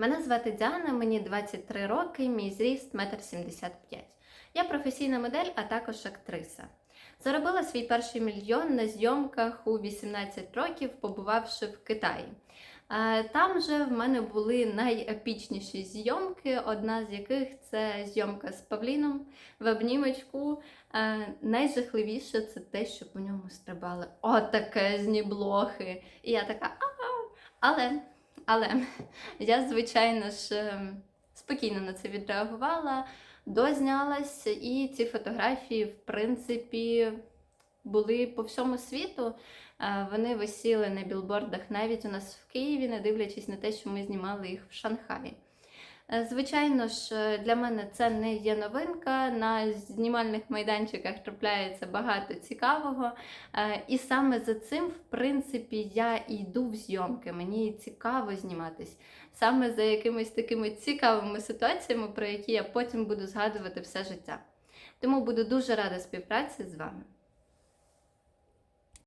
Мене звати Діана, мені 23 роки, мій зріст 1,75 м. Я професійна модель, а також актриса. Заробила свій перший мільйон на зйомках у 18 років, побувавши в Китаї. Е, Там же в мене були найепічніші зйомки, одна з яких це зйомка з Павліном в обнімочку. Е, Найжахливіше це те, що по ньому стрибали отакезні блохи. І я така, ага. Але, але я, звичайно ж, ем, спокійно на це відреагувала, дознялась, і ці фотографії, в принципі, були по всьому світу. Е, Вони висіли на білбордах навіть у нас в Києві, не дивлячись на те, що ми знімали їх в Шанхаї. Е, Звичайно ж, е, для мене це не є новинка. На знімальних майданчиках трапляється багато цікавого. Е, І саме за цим, в принципі, я йду в зйомки. Мені цікаво зніматись. Саме за якимись такими цікавими ситуаціями, про які я потім буду згадувати все життя. Тому буду дуже рада співпраці з вами.